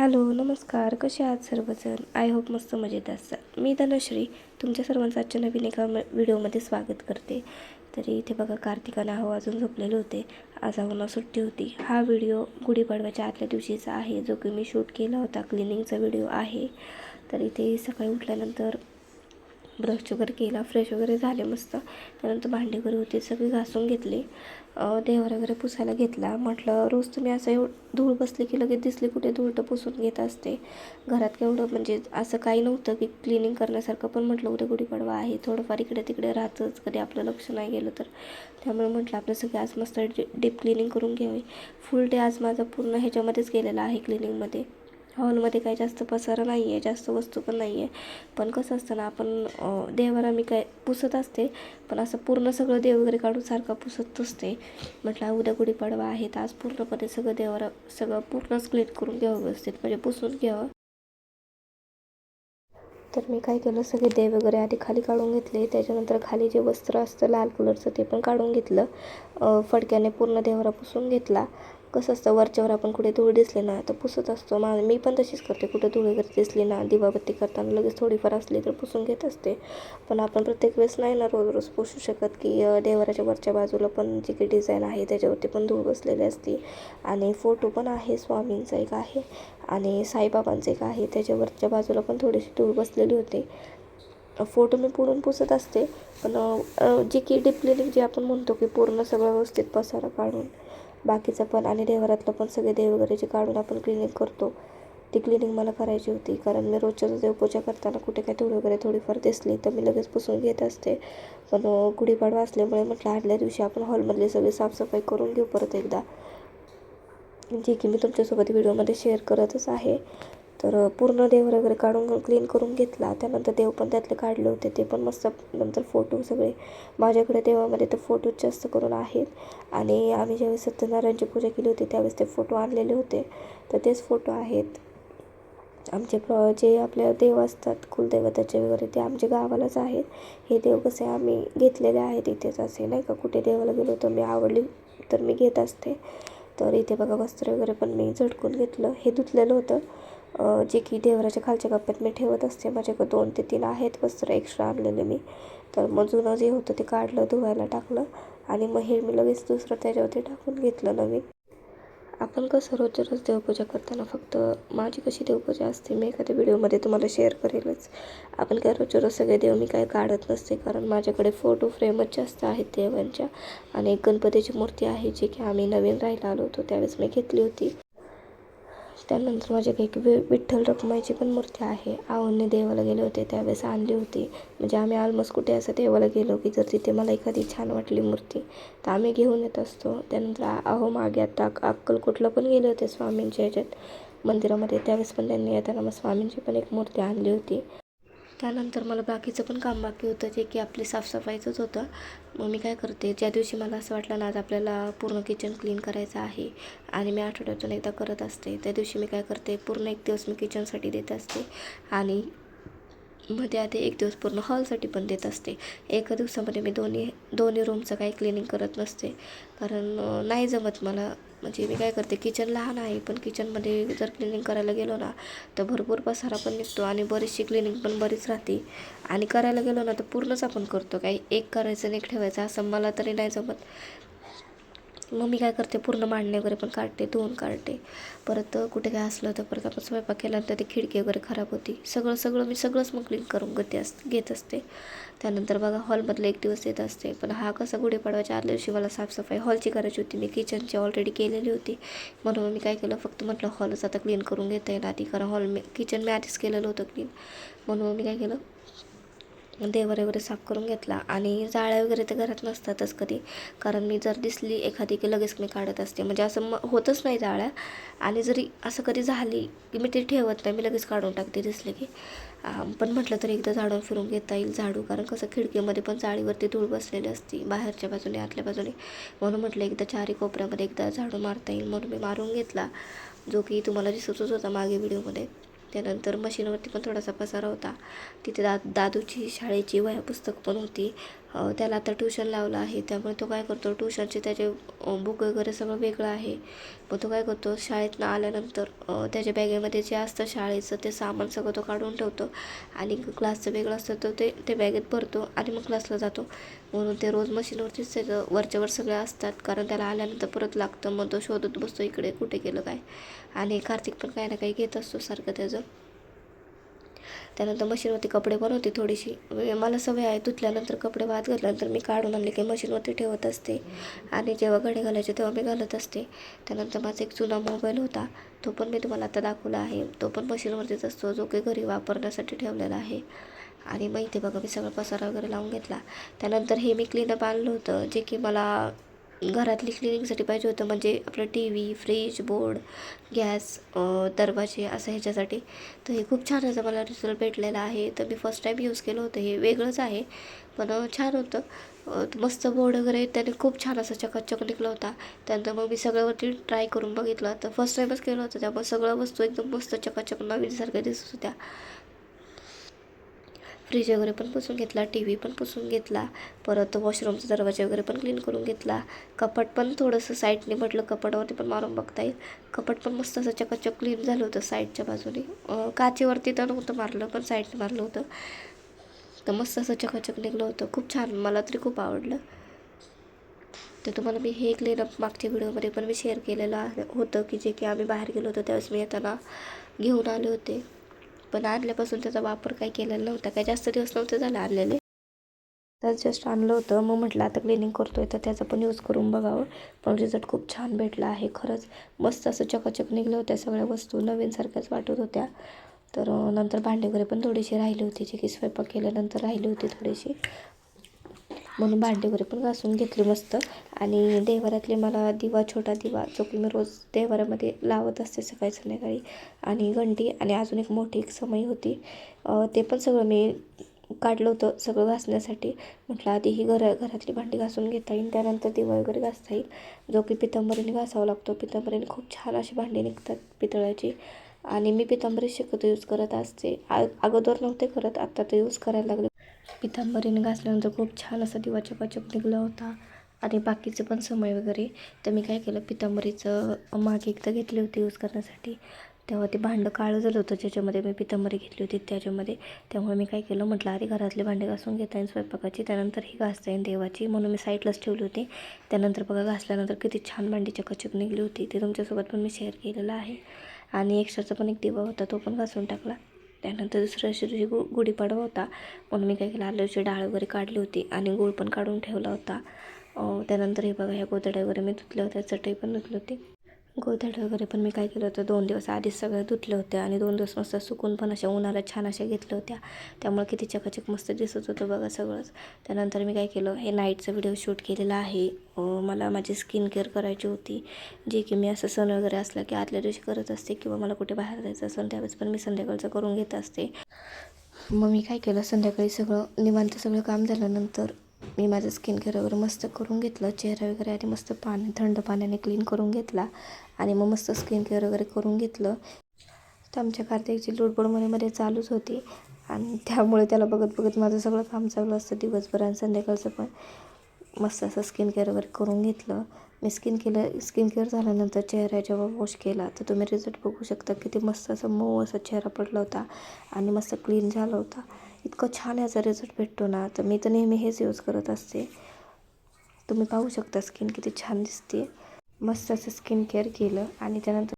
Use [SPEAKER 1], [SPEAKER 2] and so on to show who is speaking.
[SPEAKER 1] Hello नमस्कार. कसे आहात सर्वजण? आय होप मस्त मजेत असतात मी धनश्री तुमच्या सर्वांचं आजच्या नवीन एका म व्हिडिओमध्ये स्वागत करते. तरी इथे बघा कार्तिक आणि अजून झोपलेले होते. आज आहोना सुट्टी होती. हा व्हिडिओ गुढीपाडव्याच्या आदल्या दिवशीचा आहे जो की मी शूट केला होता. क्लिनिंगचा व्हिडिओ आहे. तर इथे सकाळी उठल्यानंतर ब्रश वगैरे केला फ्रेश वगैरे झाले मस्त. त्यानंतर भांडी वगैरे होते सगळी घासून घेतली. देवर वगैरे पुसायला घेतला. म्हटलं रोज तुम्ही असं एव धूळ बसली की लगेच दिसली कुठे धूळ तर पुसून घेत असते. घरात केवढं म्हणजे असं काही नव्हतं की क्लिनिंग करण्यासारखं पण म्हटलं उद्या गुढीपाडवा आहे. थोडंफार इकडे तिकडे राहतंच. कधी आपलं लक्ष नाही गेलं तर. त्यामुळे म्हटलं आपलं सगळे आज मस्त डीप क्लिनिंग करून घ्यावी फुल डे आज माझा पूर्ण ह्याच्यामध्येच गेलेला आहे क्लिनिंगमध्ये हॉलमध्ये काही जास्त पसारा नाही आहे जास्त वस्तू पण नाही आहे. पण कसं असतं ना आपण देवाला मी काय पुसत असते पण असं पूर्ण सगळं देव वगैरे काढून सारखं पुसत असते म्हटलं उद्या गुढीपाडवा आहे तर आज पूर्णपणे सगळं देवाला सगळं पूर्णच क्लीन करून घ्यावं व्यवस्थित म्हणजे पुसून घ्यावं. तर मी काय केलं सगळे देव वगैरे आधी खाली काढून घेतले. त्याच्यानंतर खाली जे वस्त्र असतं लाल कलरचं ते पण काढून घेतलं. फडक्याने पूर्ण देवरा पुसून घेतला. कसं असतं वरच्यावर आपण कुठे धूळ दिसले ना तर पुसत असतो. मा मी पण तशीच करते. कुठे धूळ वगैरे दिसली ना दिवाबत्ती करताना लगेच थोडीफार असली तर पुसून घेत असते. पण आपण प्रत्येक वेळेस नाही ना रोज रोज पुसू शकत की देवराच्या वरच्या बाजूला पण जी काही डिझाईन आहे त्याच्यावरती पण धूळ बसलेली असते. आणि फोटो पण आहे स्वामींचा एक आहे आणि साईबाबांचा एक आहे. त्याच्यावरच्या बाजूला पण थोडीशी धूळ बसलेली होती. फोटो मी पुढून पुसत असते. पण जे जी की डीप जे आपण म्हणतो की पूर्ण सगळं व्यवस्थित पसारा काढून बाकीचं पण आणि देवरातलं पण सगळे देव वगैरे जे काढून आपण क्लिनिंग करतो ती क्लिनिंग मला करायची होती. कारण मी रोजच्या देवपूजा करताना कुठे काय धूळ वगैरे थोडीफार दिसली तर मी लगेच पुसून घेत असते. पण गुढीपाडवा असल्यामुळे म्हटलं आदल्या दिवशी आपण हॉलमधली सगळी साफसफाई करून घेऊ परत एकदा. जी की मी तुमच्यासोबत व्हिडिओमध्ये शेअर करतच आहे. तर पूर्ण देव वगैरे काढून क्लीन करून घेतला. त्यानंतर देव पण त्यातले काढले होते. ते पण मस्त नंतर फोटो सगळे माझ्याकडे देवामध्ये तर फोटो जास्त करून आहेत. आणि आम्ही ज्यावेळेस सत्यनारायणची पूजा केली होती त्यावेळेस ते फोटो आणलेले होते. तर तेच फोटो आहेत. आमचे प्र जे आपल्या देव असतात कुलदैवताचे वगैरे ते आमच्या गावालाच आहेत. हे देव कसे आम्ही घेतलेले आहेत इथेच असे नाही का? कुठे देवाला गेलो तर मी आवडली तर मी घेत असते. तर इथे बघा वस्त्र वगैरे पण मी झटकून घेतलं. हे धुतलेलं होतं. जे की देवराच्या खालच्या कप्प्यात मी ठेवत असते. माझ्याकडे दोन ते तीन आहेत. वस्त्र एक्स्ट्रा आणलेले मी. तर मग जुनं जे होतं ते काढलं धुवायला टाकलं आणि मग हे मी लगेच दुसरं त्याच्यावरती टाकून घेतलं नवीन. आपण कसं रोजच्या रोज देवपूजा करताना फक्त माझी कशी देवपूजा असते मी एखाद्या व्हिडिओमध्ये तुम्हाला शेअर करेलच. आपण काय रोजच्या रोज सगळे देव मी काय काढत नसते कारण माझ्याकडे फोटो फ्रेमच जास्त आहेत देवांच्या. आणि एक गणपतीची मूर्ती आहे जी की आम्ही नवीन राहायला आलो होतो त्यावेळेस मी घेतली होती. त्यानंतर माझ्याकडे एक वि विठ्ठल रखुमाईची पण मूर्ती आहे. आवडने देवाला गेले होते त्यावेळेस आणली होती. म्हणजे आम्ही ऑलमोस्ट कुठे असं देवाला गेलो की जर तिथे मला एखादी छान वाटली मूर्ती तर आम्ही घेऊन येत असतो. त्यानंतर अहो मागे आता अक्कलकोटला पण गेले होते स्वामींच्या ह्याच्यात मंदिरामध्ये. त्यावेळेस पण त्यांनी येताना मग स्वामींची पण एक मूर्ती आणली होती. त्यानंतर मला बाकीचं पण काम बाकी होतं जे की आपली साफसफाईचंच होतं. मग मी काय करते ज्या दिवशी मला असं वाटलं ना आज आपल्याला पूर्ण किचन क्लीन करायचं आहे आणि मी आठवड्यातून एकदा करत असते त्या दिवशी मी काय करते पूर्ण एक दिवस मी किचनसाठी देत असते आणि मध्ये आधी एक दिवस पूर्ण हॉलसाठी पण देत असते. एका दिवसामध्ये मी दोन्ही दोन्ही रूमचं काही क्लिनिंग करत नसते. कारण नाही जमत मला म्हणजे मी काय करते किचन लहान आहे पण किचनमध्ये जर क्लिनिंग करायला गेलो ना तर भरपूर पसारा पण निघतो आणि बरीचशी क्लिनिंग पण बरीच राहते. आणि करायला गेलो ना तर पूर्णच आपण करतो. काही एक करायचं आणि एक ठेवायचं असं मला तरी नाही जमत. मग मी काय करते पूर्ण मांडणे वगैरे पण काढते धुवून काढते. परत कुठे काय असलं तर परत आपण स्वयंपाक केल्यानंतर ते खिडकी वगैरे खराब होती. सगळं सगळं मी सगळंच मग क्लीन करून घेते अस घेत असते. त्यानंतर बघा हॉलमधले एक दिवस येत असते. पण हा कसा गुढीपाडवाच्या आदल्या दिवशी मला साफसफाई हॉलची करायची होती. मी किचनची ऑलरेडी केलेली होती. म्हणून मी काय केलं फक्त म्हटलं हॉलच आता क्लीन करून घेता येईल. आधी कारण हॉल मी किचन मी आधीच केलेलं होतं क्लीन म्हणून मी काय केलं देवर वगैरे साफ करून घेतला. आणि जाळ्या वगैरे तर घरात नसतातच कधी. कारण मी जर दिसली एखादी की लगेच मी काढत असते. म्हणजे असं म होतच नाही जाळ्या. आणि जरी असं कधी झाली की मी ती ठेवत नाही मी लगेच काढून टाकते दिसले की. पण म्हटलं तरी एकदा झाडून फिरून घेता येईल झाडू. कारण कसं खिडकीमध्ये पण जाळीवरती धूळ बसलेली असते. बाहेरच्या बाजूने आतल्या बाजूने. म्हणून म्हटलं एकदा चारी कोपऱ्यामध्ये एकदा झाडू मारता येईल म्हणून मी मारून घेतला. जो की तुम्हाला दिसतच होता मागे व्हिडिओमध्ये. त्यानंतर मशीनवरती पण थोडासा पसारा होता. तिथे दा दादूची शाळेची वह्या पुस्तक पण होती. त्याला आता ट्युशन लावलं आहे. त्यामुळे तो काय करतो ट्युशनचे त्याचे बुक वगैरे सगळं वेगळं आहे. मग तो काय करतो शाळेतनं आल्यानंतर त्याच्या बॅगेमध्ये जे असतं शाळेचं ते सामान सगळं तो काढून ठेवतो. आणि क्लासचं वेगळं असतं तर ते ते बॅगेत भरतो आणि मग क्लासला जातो. म्हणून ते रोज मशीनवरतीच त्याचं वरच्यावर सगळे असतात. कारण त्याला आल्यानंतर परत लागतं. मग तो शोधत बसतो इकडे कुठे गेलं काय. आणि कार्तिक पण काही ना काही घेत असतो सारखं त्याचं. त्यानंतर मशीनवरती कपडे बनवते थोडीशी. मला सवय आहे धुतल्यानंतर कपडे वाहत घातल्यानंतर मी काढून आणले की मशीनवरती ठेवत असते. आणि जेव्हा घडे घालायचे तेव्हा मी घालत असते. त्यानंतर माझा एक जुना मोबाईल होता. तो पण मी तुम्हाला आता दाखवला आहे. तो पण मशीनवरतीच असतो जो की घरी वापरण्यासाठी ठेवलेला आहे. आणि मग इथे बघा मी सगळं पसारा वगैरे लावून घेतला. त्यानंतर हे मी क्लीनअप आणलं होतं जे की मला घरातली क्लिनिंगसाठी पाहिजे होतं. म्हणजे आपलं T V fridge board gas दरवाजे असं ह्याच्यासाठी. तर हे खूप छान याचा मला रिझल्ट भेटलेला आहे. तर मी फर्स्ट टाईम यूज केलं होतं. हे वेगळंच आहे. पण छान होतं. मस्त बोर्ड वगैरे त्याने खूप छान असं चकाचक निघला होता. त्यानंतर मग मी सगळ्यावरती ट्राय करून बघितलं. तर फर्स्ट टाईमच केलं होतं. त्यामुळे सगळ्या वस्तू एकदम मस्त चकाचक नवीनसारख्या दिसत होत्या. फ्रीज वगैरे पण पुसून घेतला टी व्ही पण पुसून घेतला परत वॉशरूमचा दरवाजा वगैरे पण क्लीन करून घेतला. कपाट पण थोडंसं साईडने म्हटलं कपाटावरती पण मारून बघता येईल. कपाट पण मस्त असं चकाचक क्लीन झालं होतं साईडच्या बाजूने. काचेवरती तर नव्हतं मारलं पण साईडने मारलं होतं. तर मस्त असं चकाचक निघलं होतं. खूप छान मला तरी खूप आवडलं. तर तुम्हाला मी हे क्लीनअप मागच्या व्हिडिओमध्ये पण मी शेअर केलेलं आहे. होतं की जे की आम्ही बाहेर गेलो होतो त्यावेळेस मी येताना घेऊन आले होते. पण आणल्यापासून त्याचा वापर काही केलेला नव्हता. काही जास्त दिवस नव्हते झाले आणलेले तर जस्ट आणलं होतं. मग म्हटलं आता क्लिनिंग करतोय तर त्याचा पण यूज करून बघावं. पण रिझल्ट खूप छान भेटला आहे. खरंच मस्त असं चकाचक निघलं होत्या सगळ्या वस्तू. नवीनसारख्याच वाटत होत्या. तर नंतर भांडे वगैरे पण थोडीशी राहिली होती. जी की स्वयंपाक केल्यानंतर राहिली होती थोडीशी. म्हणून भांडी वगैरे पण घासून घेतली मस्त. आणि देवारातले मला दिवा छोटा दिवा जो की मी रोज देवारामध्ये लावत असते सकाळी संध्याकाळी आणि घंटी आणि अजून एक मोठी एक समई होती. ते पण सगळं मी काढलं होतं सगळं घासण्यासाठी. म्हटलं आधी ही घर घरातली भांडी घासून घेता येईल त्यानंतर दिवा वगैरे घासता येईल. जो की पितांबरीने घासावा लागतो. पितांबरीने खूप छान अशी भांडी निघतात पितळाची आणि मी पितंबरी शक्यतो यूज करत असते. आ अगोदर नव्हते करत आत्ता तर यूज करायला लागले. पितांबरीने घासल्यानंतर खूप छान असा दिवा चकाचक निघला होता. आणि बाकीचं पण समय वगैरे. तर मी काय केलं पितांबरीचं मागे एकदा घेतली होती यूज करण्यासाठी. तेव्हा ते भांडं काळं झालं होतं ज्याच्यामध्ये मी पितांबरी घेतली होती त्याच्यामध्ये. त्यामुळे मी काय केलं म्हटलं आधी घरातले भांडे घासून घेता येईल स्वयंपाकाची त्यानंतर ही घासता येईल देवाची. म्हणून मी साईडलाच ठेवली होती. त्यानंतर बघा घासल्यानंतर किती छान भांडी चकाचक निघली होती. ते तुमच्यासोबत पण मी शेअर केलेलं आहे. आणि एक्स्ट्राचा पण एक दिवा होता तो पण घासून टाकला. त्यानंतर दुसऱ्या दिवशी गु गुढीपाडवा होता. म्हणून मी काय केलं आलूची डाळ वगैरे काढली होती आणि गूळ पण काढून ठेवला होता. त्यानंतर हे बघा ह्या गोधड्या वगैरे मी धुतल्या होत्या चटई पण धुतली होती. गोधड वगैरे पण मी काय केलं होतं दोन दिवस आधीच सगळं धुतलं होत्या आणि दोन दिवस मस्त सुकून पण अशा उन्हाला छान अशा घेतल्या होत्या. त्यामुळे किती चकाचक मस्त दिसत होतं बघा सगळंच. त्यानंतर मी काय केलं हे नाईटचा व्हिडिओ शूट केलेला आहे. मला माझी स्किन केअर करायची होती. जे की मी असं सण वगैरे असला की आदल्या दिवशी करत असते किंवा मला कुठे बाहेर जायचं असेल त्यावेळेस पण मी संध्याकाळचं करून घेत असते. मग मी काय केलं संध्याकाळी सगळं निवांत सगळं काम झाल्यानंतर मी माझं स्किन केअर वगैरे मस्त करून घेतलं. चेहरा वगैरे आधी मस्त पाणी थंड पाण्याने क्लीन करून घेतला आणि मग मस्त स्किन केअर वगैरे करून घेतलं. तर आमच्या कार्तिकची लुडबुडमध्ये मध्ये चालूच होती आणि त्यामुळे त्याला बघत बघत माझं सगळं काम चालू असतं दिवसभर आणि संध्याकाळचं पण. मस्त असं स्किन केअर वगैरे करून घेतलं. मी स्किन केलं स्किन केअर झाल्यानंतर चेहरा जेव्हा वॉश केला. तर तुम्ही रिझल्ट बघू शकता किती मस्त असं मऊ असा चेहरा पडला होता आणि मस्त क्लीन झाला होता. इतकं छान याचा रिझल्ट भेटतो ना तर मी तर नेहमी हेच यूज करत असते. तुम्ही पाहू शकता स्किन किती छान दिसते. मस्त असं स्किन केअर केलं आणि त्यानंतर